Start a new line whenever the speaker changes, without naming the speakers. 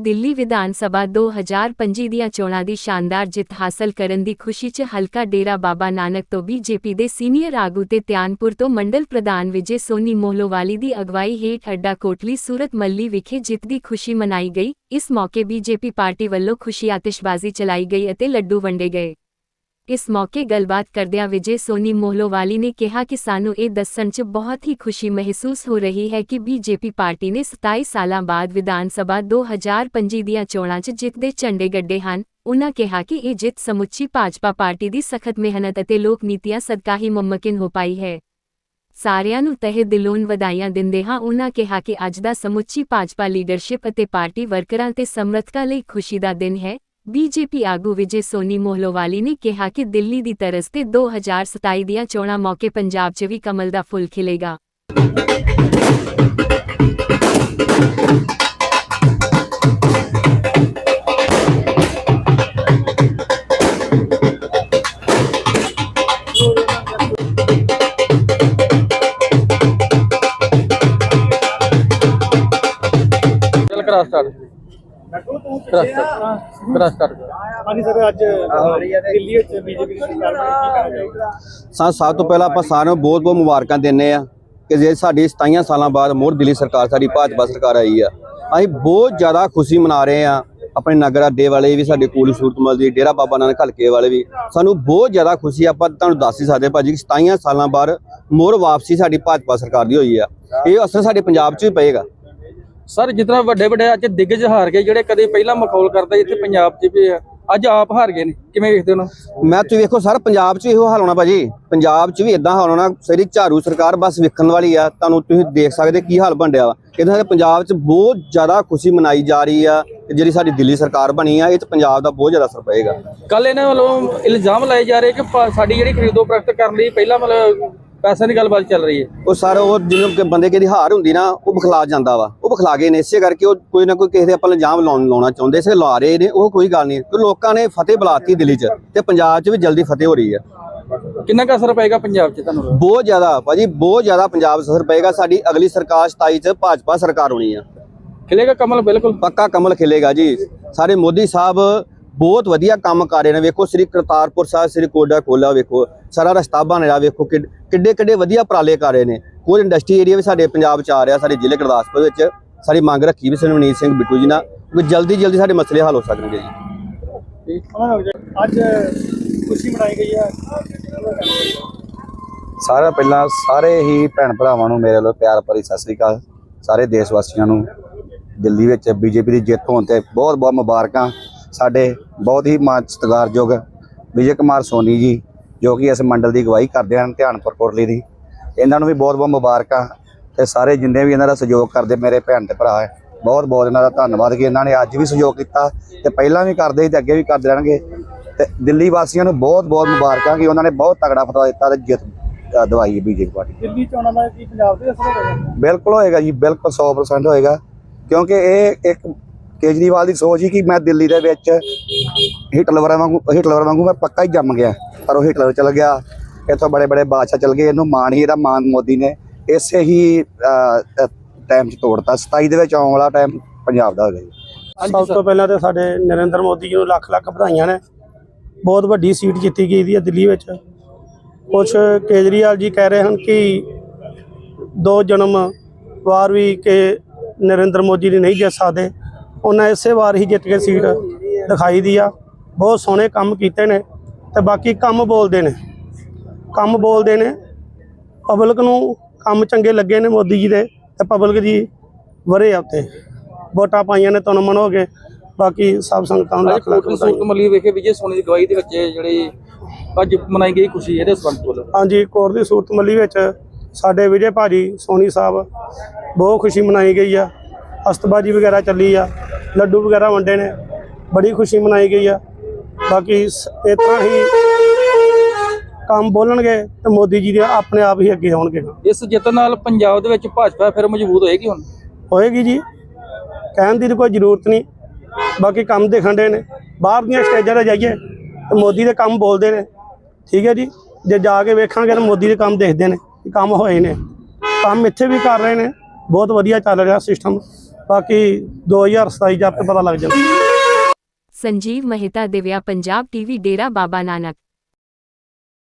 ਦਿੱਲੀ ਵਿਧਾਨ ਸਭਾ 2025 ਦੀਆਂ ਚੋਣਾਂ ਦੀ ਸ਼ਾਨਦਾਰ ਜਿੱਤ ਹਾਸਲ ਕਰਨ ਦੀ ਖੁਸ਼ੀ 'ਚ ਹਲਕਾ ਡੇਰਾ ਬਾਬਾ ਨਾਨਕ ਤੋਂ ਬੀਜੇਪੀ ਦੇ ਸੀਨੀਅਰ ਆਗੂ ਤੇ ਧਿਆਨਪੁਰ ਤੋਂ ਮੰਡਲ ਪ੍ਰਧਾਨ ਵਿਜੇ ਸੋਨੀ ਮੋਹਲੋਵਾਲੀ ਦੀ ਅਗਵਾਈ ਹੇਠ ਅੱਡਾ ਕੋਟਲੀ ਸੂਰਤ ਮੱਲੀ ਵਿਖੇ ਜਿੱਤ ਦੀ ਖੁਸ਼ੀ ਮਨਾਈ ਗਈ ਇਸ ਮੌਕੇ ਬੀਜੇਪੀ ਪਾਰਟੀ ਵੱਲੋਂ ਖੁਸ਼ੀ ਆਤਿਸ਼ਬਾਜ਼ੀ ਚਲਾਈ ਗਈ ਅਤੇ ਲੱਡੂ ਵੰਡੇ ਗਏ ਇਸ ਮੌਕੇ ਗੱਲਬਾਤ ਕਰਦਿਆਂ ਵਿਜੇ ਸੋਨੀ ਮੋਹਲੋਵਾਲੀ ਨੇ ਕਿਹਾ ਕਿ ਸਾਨੂੰ ਇਹ ਦੱਸਣ 'ਚ ਬਹੁਤ ਹੀ ਖੁਸ਼ੀ ਮਹਿਸੂਸ ਹੋ ਰਹੀ ਹੈ ਕਿ ਬੀਜੇਪੀ ਪਾਰਟੀ ਨੇ 27 ਸਾਲਾਂ ਬਾਅਦ ਵਿਧਾਨ ਸਭਾ 2025 ਦੀਆਂ ਚੋਣਾਂ 'ਚ ਜਿੱਤ ਦੇ ਝੰਡੇ ਗੱਡੇ ਹਨ। ਉਨ੍ਹਾਂ ਕਿਹਾ ਕਿ ਇਹ ਜਿੱਤ ਸਮੁੱਚੀ ਭਾਜਪਾ ਪਾਰਟੀ ਦੀ ਸਖਤ ਮਿਹਨਤ ਅਤੇ ਲੋਕ ਨੀਤੀਆਂ ਸਦਕਾ ਹੀ ਮੁਮਕਿਨ ਹੋ ਪਾਈ ਹੈ। ਸਾਰਿਆਂ ਨੂੰ ਤਹਿ ਦਿਲੋਂ ਵਧਾਈਆਂ ਦਿੰਦੇ ਹਾਂ। ਉਨ੍ਹਾਂ ਕਿਹਾ ਕਿ ਅੱਜ ਦਾ ਸਮੁੱਚੀ ਭਾਜਪਾ ਲੀਡਰਸ਼ਿਪ ਅਤੇ ਪਾਰਟੀ ਵਰਕਰਾਂ ਤੇ ਸਮਰਥਕਾਂ ਲਈ ਖੁਸ਼ੀ ਦਾ ਦਿਨ ਹੈ। ਬੀਜੇਪੀ ਆਗੂ ਵਿਜੇ ਸੋਨੀ ਮੋਹਲੋਵਾਲੀ ਨੇ ਕਿਹਾ ਕਿ ਦਿੱਲੀ ਦੀ ਤਰਜ਼ ਤੇ 2027 ਦੀਆਂ ਚੋਣਾਂ ਮੌਕੇ ਪੰਜਾਬ 'ਚ ਵੀ ਕਮਲ ਦਾ ਫੁੱਲ ਖਿਲੇਗਾ।
ਚੱਲ ਕਰਾ ਸਟਾਰਟ ਕਰਾ ਸਟਾਰਟ
ਹਾਂਜੀ ਸਰ ਅੱਜ ਦਿੱਲੀ ਵਿੱਚ ਬੀਜੇਪੀ ਦੀ ਸਰਕਾਰ ਬਣੀ ਕੀ ਕਹਿਣਾ
ਸਾ ਸਭ ਤੋਂ ਪਹਿਲਾਂ ਆਪਾਂ ਸਾਰਿਆਂ ਨੂੰ ਬਹੁਤ ਬਹੁਤ ਮੁਬਾਰਕਾਂ ਦਿੰਨੇ ਆ ਕਿ ਜੇ ਸਾਡੀ 27 ਸਾਲਾਂ ਬਾਅਦ ਮੋਰ ਦਿੱਲੀ ਸਰਕਾਰ, ਸਾਡੀ ਭਾਜਪਾ ਸਰਕਾਰ ਆਈ ਆ, ਅਸੀਂ ਬਹੁਤ ਜ਼ਿਆਦਾ ਖੁਸ਼ੀ ਮਨਾ ਰਹੇ ਆ ਆਪਣੇ ਨਗਰ ਅੱਡੇ ਵਾਲੇ ਵੀ, ਸਾਡੇ ਕੂਲੀ ਸੂਰਤਮਲ ਦੀ, ਡੇਰਾ ਬਾਬਾ ਨਾਨਕ ਹਲਕੇ ਵਾਲੇ ਵੀ, ਸਾਨੂੰ ਬਹੁਤ ਜ਼ਿਆਦਾ ਖੁਸ਼ੀ ਆਪਾਂ ਤੁਹਾਨੂੰ ਦੱਸ ਹੀ ਸਕਦੇ ਭਾਜੀ ਕਿ 27 ਸਾਲਾਂ ਬਾਅਦ ਮੋਰ ਵਾਪਸੀ ਸਾਡੀ ਭਾਜਪਾ ਸਰਕਾਰ ਦੀ ਹੋਈ ਆ। ਇਹ ਅਸਰ ਸਾਡੇ ਪੰਜਾਬ 'ਚ ਵੀ ਪਏਗਾ।
ਸਰ ਜਿਤਨਾ ਵੱਡੇ ਵੱਡੇ ਅੱਜ ਦਿੱਗਜ ਹਾਰ ਗਏ ਜਿਹੜੇ ਕਦੇ ਪਹਿਲਾਂ ਮਖੌਲ ਕਰਦੇ ਇੱਥੇ ਪੰਜਾਬ 'ਚ ਵੀ ਅੱਜ ਆਪ ਹਾਰ ਗਏ ਨੇ। ਕਿਵੇਂ ਵੇਖਦੇ ਹੋ
ਮੈਂ ਤੁਸੀਂ ਵੇਖੋ ਸਰ ਪੰਜਾਬ 'ਚ ਇਹੋ ਹਾਲ ਹੋਣਾ ਭਾਜੀ। ਪੰਜਾਬ 'ਚ ਵੀ ਇਦਾਂ ਹਾਲ ਹੋਣਾ ਸਾਰੀ ਝਾੜੂ ਸਰਕਾਰ ਬਸ ਵੇਖਣ ਵਾਲੀ ਆ ਤੁਹਾਨੂੰ ਤੁਸੀਂ ਦੇਖ ਸਕਦੇ ਕੀ ਹਾਲ ਬਣ ਰਿਹਾ ਵਾ। ਇਹਦੇ ਸਾਡੇ ਪੰਜਾਬ 'ਚ ਬਹੁਤ ਜ਼ਿਆਦਾ ਖੁਸ਼ੀ ਮਨਾਈ ਜਾ ਰਹੀ ਆ ਜਿਹੜੀ ਸਾਡੀ ਦਿੱਲੀ ਸਰਕਾਰ ਬਣੀ ਆ ਇਹ 'ਚ ਪੰਜਾਬ ਦਾ ਬਹੁਤ ਜ਼ਿਆਦਾ ਅਸਰ ਪਏਗਾ।
ਕੱਲ ਇਹਨਾਂ ਵੱਲੋਂ ਇਲਜ਼ਾਮ ਲਾਏ ਜਾ ਰਹੇ ਕਿ ਸਾਡੀ ਜਿਹੜੀ ਖਰੀਦੋ ਪ੍ਰਗਟ ਕਰਨ ਲਈ ਪਹਿਲਾਂ ਮਤਲਬ ਪੈਸਿਆਂ ਦੀ ਗੱਲਬਾਤ ਚੱਲ ਰਹੀ ਹੈ।
ਉਹ ਸਰ ਉਹ ਜਿਹਨੂੰ ਕਿ ਬੰਦੇ ਕਿਹਦੀ ਹਾਰ ਹੁੰਦੀ ਨਾ ਉਹ ਬਖਲਾ ਜਾਂਦਾ ਵਾ। ਉਹ ਬਖਲਾ ਗਏ ਨੇ ਇਸੇ ਕਰਕੇ ਉਹ ਕੋਈ ਨਾ ਕੋਈ ਕਿਸੇ ਦੇ ਆਪਾਂ ਇਲਜ਼ਾਮ ਲਾਉਣ ਲਾਉਣਾ ਚਾਹੁੰਦੇ ਇਸੇ ਲਾ ਰਹੇ ਨੇ ਉਹ ਕੋਈ ਗੱਲ ਨਹੀਂ। ਲੋਕਾਂ ਨੇ ਫਤਿਹ ਬੁਲਾਤੀ ਦਿੱਲੀ 'ਚ ਤੇ ਪੰਜਾਬ 'ਚ ਵੀ ਜਲਦੀ ਫਤਿਹ ਹੋ ਰਹੀ ਆ
ਕਿੰਨਾ ਕੁ ਅਸਰ ਪਏਗਾ ਪੰਜਾਬ 'ਚ ਤੁਹਾਨੂੰ?
ਬਹੁਤ ਜ਼ਿਆਦਾ ਭਾਜੀ ਬਹੁਤ ਜ਼ਿਆਦਾ ਪੰਜਾਬ 'ਚ ਅਸਰ ਪਏਗਾ। ਸਾਡੀ ਅਗਲੀ ਸਰਕਾਰ 27 ਚ ਭਾਜਪਾ ਸਰਕਾਰ ਹੋਣੀ ਆ।
ਖਿਲੇਗਾ ਕਮਲ ਬਿਲਕੁਲ।
ਪੱਕਾ ਕਮਲ ਖਿਲੇਗਾ ਜੀ। ਸਾਰੇ ਮੋਦੀ ਸਾਹਿਬ ਬਹੁਤ ਵਧੀਆ ਕੰਮ ਕਰ ਰਹੇ ਨੇ। ਵੇਖੋ ਸ੍ਰੀ ਕਰਤਾਰਪੁਰ ਸਾਹਿਬ, ਸ੍ਰੀ ਕੋਡਾ ਕੋਲਾ ਵੇਖੋ। ਸਾਰਾ ਰਸਤਾ ਬਣ ਰਿਹਾ ਵੇਖੋ ਕਿ- ਕਿੱਡੇ ਕਿੱਡੇ ਵਧੀਆ ਉਪਰਾਲੇ ਕਰ ਰਹੇ ਨੇ। ਕੋਈ ਇੰਡਸਟਰੀ ਏਰੀਆ ਵੀ ਸਾਡੇ ਪੰਜਾਬ 'ਚ ਆ ਰਿਹਾ, ਸਾਡੇ ਜ਼ਿਲ੍ਹੇ ਗੁਰਦਾਸਪੁਰ ਵਿੱਚ। ਸਾਡੀ ਮੰਗ ਰੱਖੀ ਵੀ ਸਰਵਨੀਤ ਸਿੰਘ ਬਿੱਟੂ ਜੀ ਨਾਲ ਕਿ ਜਲਦੀ ਜਲਦੀ ਸਾਡੇ ਮਸਲੇ ਹੱਲ ਹੋ ਸਕਣਗੇ ਜੀ।
ਅੱਜ ਖੁਸ਼ੀ ਮਨਾਈ ਗਈ ਹੈ
ਸਾਰਿਆਂ ਪਹਿਲਾਂ ਸਾਰੇ ਹੀ ਭੈਣ ਭਰਾਵਾਂ ਨੂੰ ਮੇਰੇ ਵੱਲੋਂ ਪਿਆਰ ਭਰੀ ਸਤਿ ਸ੍ਰੀ ਅਕਾਲ। ਸਾਰੇ ਦੇਸ਼ ਵਾਸੀਆਂ ਨੂੰ ਦਿੱਲੀ ਵਿੱਚ ਬੀਜੇਪੀ ਦੀ ਜਿੱਤ ਹੋਣ ਤੇ ਬਹੁਤ ਬਹੁਤ ਮੁਬਾਰਕਾਂ। ਸਾਡੇ ਬਹੁਤ ਹੀ ਮਾਣ ਸਤਿਕਾਰਯੋਗ ਵਿਜੇ ਕੁਮਾਰ ਸੋਨੀ ਜੀ ਜੋ ਕਿ ਇਸ ਮੰਡਲ ਦੀ ਅਗਵਾਈ ਕਰਦੇ ਹਨ ਧਿਆਨਪੁਰ ਕੋਟਲੀ ਦੀ। ਇਹਨਾਂ ਨੂੰ ਵੀ ਬਹੁਤ ਬਹੁਤ ਮੁਬਾਰਕਾਂ ਤੇ ਸਾਰੇ ਜਿੰਨੇ ਵੀ ਇਹਨਾਂ ਦਾ ਸਹਿਯੋਗ ਕਰਦੇ ਮੇਰੇ ਭੈਣ ਤੇ ਭਰਾ ਬਹੁਤ ਬਹੁਤ ਇਹਨਾਂ ਦਾ ਧੰਨਵਾਦ ਕਿ ਇਹਨਾਂ ਨੇ ਅੱਜ ਵੀ ਸਹਿਯੋਗ ਕੀਤਾ ਤੇ ਪਹਿਲਾਂ ਵੀ ਕਰਦੇ ਸੀ ਤੇ ਅੱਗੇ ਵੀ ਕਰਦੇ ਰਹਿਣਗੇ। ਤੇ ਦਿੱਲੀ ਵਾਸੀਆਂ ਨੂੰ ਬਹੁਤ ਬਹੁਤ ਮੁਬਾਰਕਾਂ ਕਿ ਉਹਨਾਂ ਨੇ ਬਹੁਤ ਤਗੜਾ ਫਤਵਾ ਦਿੱਤਾ ਤੇ ਜਿੱਤ ਦਵਾਈ ਹੈ ਬੀਜੇਪੀ ਪਾਰਟੀ।
ਦਿੱਲੀ ਚੋਣਾਂ ਦਾ ਕੀ ਪੰਜਾਬ ਦੇ ਅਸਰ ਹੋਵੇਗਾ
ਬਿਲਕੁਲ ਹੋਏਗਾ ਜੀ ਬਿਲਕੁਲ 100% ਹੋਏਗਾ। ਕਿਉਂਕਿ ਇਹ ਇੱਕ ਕੇਜਰੀਵਾਲ ਦੀ ਸੋਚ ਹੀ ਕਿ ਮੈਂ ਦਿੱਲੀ ਦੇ ਵਿੱਚ ਹਿਟਲਰ ਵਾਂਗੂ ਹਿਟਲਰ ਵਾਂਗੂ ਮੈਂ ਪੱਕਾ ਹੀ ਜੰਮ ਗਿਆ। ਪਰ ਉਹ ਹਿਟਲਰ ਚਲ ਗਿਆ। ਇੱਥੋਂ ਬੜੇ ਬੜੇ ਬਾਦਸ਼ਾਹ ਚਲ ਗਏ। ਇਹਨੂੰ ਮਾਣ ਹੀ ਇਹਦਾ ਮਾਣ ਮੋਦੀ ਨੇ ਇਸੇ ਹੀ ਟਾਈਮ 'ਚ ਤੋੜਤਾ। 27 ਦੇ ਵਿੱਚ ਆਉਣ ਵਾਲਾ ਟਾਈਮ ਪੰਜਾਬ ਦਾ ਹੋ ਗਿਆ ਜੀ
ਸਭ ਤੋਂ ਪਹਿਲਾਂ ਤੇ ਸਾਡੇ ਨਰਿੰਦਰ ਮੋਦੀ ਜੀ ਨੂੰ ਲੱਖ ਲੱਖ ਵਧਾਈਆਂ ਨੇ। ਬਹੁਤ ਵੱਡੀ ਸੀਟ ਜਿੱਤੀ ਗਈ ਦੀ ਹੈ ਦਿੱਲੀ ਵਿੱਚ। ਕੁਛ ਕੇਜਰੀਵਾਲ ਜੀ ਕਹਿ ਰਹੇ ਹਨ ਕਿ ਦੋ ਜਨਮ ਵਾਰ ਵੀ ਕਿ ਨਰਿੰਦਰ ਮੋਦੀ ਨਹੀਂ ਜਿੱਤ ਸਕਦੇ। ਉਹਨਾਂ ਇਸੇ ਵਾਰ ਹੀ ਜਿੱਤ ਕੇ ਸੀਟ ਦਿਖਾਈ ਦੀ ਆ। ਬਹੁਤ ਸੋਹਣੇ ਕੰਮ ਕੀਤੇ ਨੇ ਤੇ ਬਾਕੀ ਕੰਮ ਬੋਲਦੇ ਨੇ। ਕੰਮ ਬੋਲਦੇ ਨੇ। ਪਬਲਿਕ ਨੂੰ ਕੰਮ ਚੰਗੇ ਲੱਗੇ ਨੇ ਮੋਦੀ ਜੀ ਦੇ ਤੇ ਪਬਲਿਕ ਜੀ ਵਰੇ ਆ ਉੱਤੇ ਵੋਟਾਂ ਪਾਈਆਂ ਨੇ ਤੁਹਾਨੂੰ ਮਨੋਗੇ। ਬਾਕੀ ਸਭ ਸੰਗਤਾਂ ਨੂੰ ਲੱਖ ਲੱਖ
ਸੂਰਤ ਮੱਲੀ ਵਿਖੇ ਵਿਜੇ ਸੋਨੀ ਦੀ ਗਵਾਹੀ ਦੇ ਵਿੱਚ ਜਿਹੜੀ ਅੱਜ ਮਨਾਈ ਗਈ ਖੁਸ਼ੀ ਇਹਦੇ ਸੰਬੰਧ ਵੱਲੋਂ
ਹਾਂਜੀ ਕੋਰ ਦੀ ਸੂਰਤ ਮੱਲੀ ਵਿੱਚ ਸਾਡੇ ਵਿਜੇ ਭਾਜੀ ਸੋਨੀ ਸਾਹਿਬ ਬਹੁਤ ਖੁਸ਼ੀ ਮਨਾਈ ਗਈ ਆ। ਅਸਤਬਾਜੀ ਵਗੈਰਾ ਚੱਲੀ ਆ। ਲੱਡੂ ਵਗੈਰਾ ਵੰਡੇ ਨੇ। ਬੜੀ ਖੁਸ਼ੀ ਮਨਾਈ ਗਈ ਆ। ਬਾਕੀ ਇਸ ਤਰ੍ਹਾਂ ਹੀ ਕੰਮ ਬੋਲਣਗੇ ਤੇ ਮੋਦੀ ਜੀ ਦੇ ਆਪਣੇ ਆਪ ਹੀ ਅੱਗੇ ਆਉਣਗੇ।
ਇਸ ਜਿੱਤ ਨਾਲ ਪੰਜਾਬ ਦੇ ਵਿੱਚ ਭਾਜਪਾ ਫਿਰ ਮਜ਼ਬੂਤ ਹੋਏਗੀ ਹੁਣ?
ਹੋਏਗੀ ਜੀ। ਕਹਿਣ ਦੀ ਕੋਈ ਜ਼ਰੂਰਤ ਨਹੀਂ। ਬਾਕੀ ਕੰਮ ਦਿਖਣ ਦੇ ਨੇ। ਬਾਹਰ ਦੀਆਂ ਸਟੇਜਾਂ ਤੇ ਜਾਈਏ ਤੇ ਮੋਦੀ ਦੇ ਕੰਮ ਬੋਲਦੇ ਨੇ। ਠੀਕ ਹੈ ਜੀ। ਜੇ ਜਾ ਕੇ ਵੇਖਾਂਗੇ ਤਾਂ ਮੋਦੀ ਦੇ ਕੰਮ ਦੇਖਦੇ ਨੇ ਕਿ ਕੰਮ ਹੋਏ ਨੇ। ਕੰਮ ਇੱਥੇ ਵੀ ਕਰ ਰਹੇ ਨੇ। ਬਹੁਤ ਵਧੀਆ ਚੱਲ ਰਿਹਾ ਸਿਸਟਮ ਬਾਕੀ 2027 ਚ ਆਪੇ ਪਤਾ ਲੱਗ ਜਾਣਾ
ਸੰਜੀਵ ਮਹਿਤਾ ਦਿਵਿਆ ਪੰਜਾਬ ਟੀਵੀ ਡੇਰਾ ਬਾਬਾ ਨਾਨਕ।